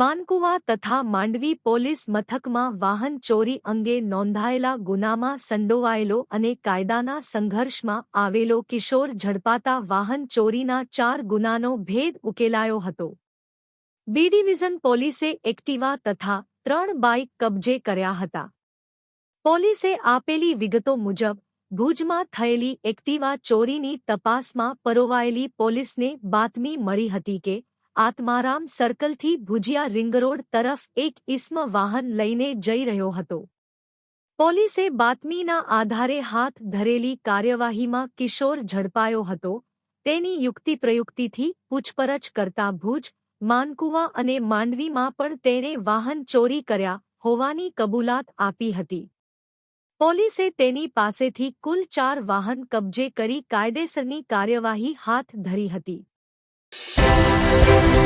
વાનકુવા તથા માંડવી પોલીસ મથકમાં વાહન ચોરી અંગે નોંધાયેલા ગુનામાં સંડોવાયેલો અને કાયદાના સંઘર્ષમાં આવેલો કિશોર ઝડપાતા વાહન ચોરીના ચાર ગુનાનો ભેદ ઉકેલાયો હતો બી ડિવિઝન પોલીસે એક્ટિવા તથા ત્રણ બાઇક કબજે કર્યા હતા પોલીસે આપેલી વિગતો મુજબ ભુજમાં થયેલી એક્ટિવા ચોરીની તપાસમાં પરોવાયેલી પોલીસને બાતમી મળી હતી કે आत्मराम सर्कल थी भुजिया रिंग रोड तरफ एक इस्म वाहन લઈને જઈ રહ્યો હતો પોલીસે બાતમીના આધારે હાથ ધરેલી કાર્યવાહીમાં કિશોર ઝડપાયો હતો તેની યુક્તિપ્રયુક્તિથી ઉચપરચકરતા ભુજ માંકુવા અને માંડવી માં પર તેના વાહન ચોરી કર્યા હોવાની કબૂલાત આપી હતી પોલીસે તેની પાસેથી કુલ 4 વાહન કબજે કરી કાયદેસરની કાર્યવાહી હાથ ધરી હતી Thank you.